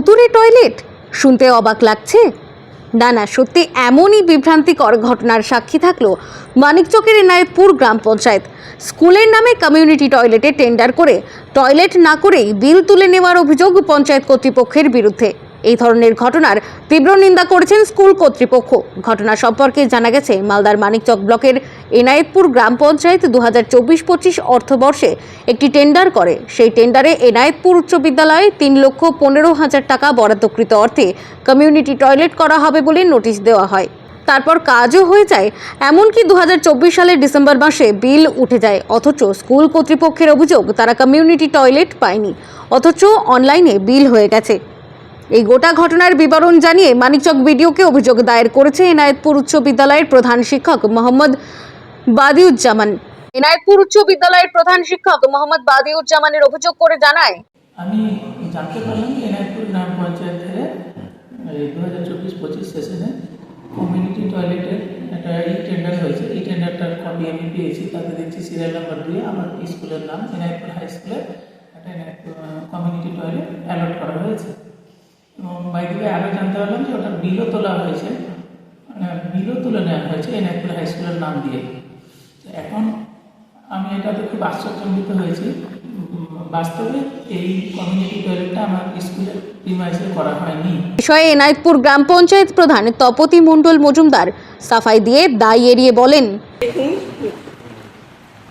ভুতুরে টয়লেট? শুনতে অবাক লাগছে। না না, সত্যি এমনই বিভ্রান্তিকর ঘটনার সাক্ষী থাকল মানিকচকের এনায়েতপুর গ্রাম পঞ্চায়েত। স্কুলের নামে কমিউনিটি টয়লেটে টেন্ডার করে টয়লেট না করেই বিল তুলে নেওয়ার অভিযোগ পঞ্চায়েত কর্তৃপক্ষের বিরুদ্ধে। এই ধরনের ঘটনার তীব্র নিন্দা করেছেন স্কুল কর্তৃপক্ষ। ঘটনা সম্পর্কে জানা গেছে, মালদার মানিকচক ব্লকের এনায়েতপুর গ্রাম পঞ্চায়েত দু হাজার চব্বিশ পঁচিশ অর্থবর্ষে একটি টেন্ডার করে। সেই টেন্ডারে এনায়েতপুর উচ্চ বিদ্যালয়ে তিন লক্ষ পনেরো হাজার টাকা বরাদ্দকৃত অর্থে কমিউনিটি টয়লেট করা হবে বলে নোটিশ দেওয়া হয়। তারপর কাজও হয়ে যায়, এমনকি দু হাজার চব্বিশ সালের ডিসেম্বর মাসে বিল উঠে যায়। অথচ স্কুল কর্তৃপক্ষের অভিযোগ, তারা কমিউনিটি টয়লেট পায়নি, অথচ অনলাইনে বিল হয়ে গেছে। এই গোটা ঘটনার বিবরণ জানিয়ে মানিকচক বিডিওকে অভিযোগ দায়ের করেছে এনায়েতপুর উচ্চ বিদ্যালয়ের প্রধান শিক্ষক মোহাম্মদ বাদিউজ্জামান। এনায়েতপুর উচ্চ বিদ্যালয়ের প্রধান শিক্ষক মোহাম্মদ বাদিউজ্জামানের অভিযোগ করে জানায়, আমি জানতে পারলাম যে এনায়তপুর গ্রাম পঞ্চায়েত থেকে দু হাজার চব্বিশ পঁচিশ সেশনে কমিউনিটি টয়লেটের একটা এই টেন্ডার হয়েছে। এই টেন্ডারটার কপি আমি পেয়েছি। তাতে দেখছি সিরিয়াল নাম্বার দিয়ে আমার স্কুলের নাম এনায়তপুর হাই স্কুলে একটা কমিউনিটি টয়লেট অ্যালট করা হয়েছে। বাইরে আরও জানতে পারলাম যে ওটা বিলও তোলা হয়েছে। বিলও তুলে নেওয়া হয়েছে এনায়তপুর হাই স্কুলের নাম দিয়ে। তো এখন আমি এটাতে খুব আশ্চর্যজনিত হয়েছি। বাস্তবে এই কমিউনিটি টয়লেটটা আমার স্কুলের প্রিমাইসে করা হয়নি। বিষয়ে এনায়েতপুর গ্রাম পঞ্চায়েত প্রধান তপতি মণ্ডল মজুমদার সাফাই দিয়ে দায় এড়িয়ে বলেন। দেখুন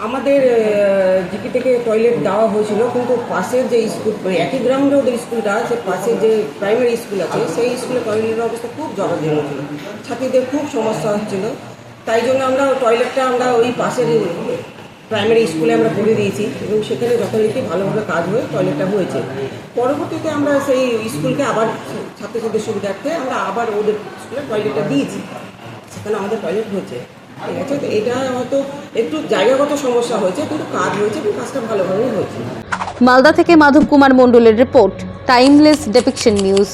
আমাদের জিপি থেকে টয়লেট দেওয়া হয়েছিল, কিন্তু পাশের যে স্কুল মানে একই গ্রাউন্ডে ওদের স্কুলটা আছে পাশের যে প্রাইমারি স্কুল আছে, সেই স্কুলে টয়লেটের অবস্থা খুব জরাজীর্ণ ছিল। ছাত্রীদের খুব সমস্যা হচ্ছিল। তাই জন্য আমরা টয়লেটটা আমরা ওই পাশের প্রাইমারি স্কুলে আমরা করে দিয়েছি এবং সেখানে যথারীতি ভালোভাবে কাজ হয়ে টয়লেটটা হয়েছে। পরবর্তীতে আমরা সেই স্কুলকে আবার ছাত্রছাত্রীদের সুবিধার্থে আমরা আবার ওদের স্কুলে টয়লেটটা দিয়েছি। সেখানে আমাদের টয়লেট হয়েছে। এটা হয়তো একটু জায়গাগত সমস্যা হয়েছে, কিন্তু কাজ হয়েছে এবং কাজটা ভালোভাবেই হয়েছে। মালদা থেকে মাধব কুমার মণ্ডলের রিপোর্ট টাইমলেস ডেপিকশন নিউজ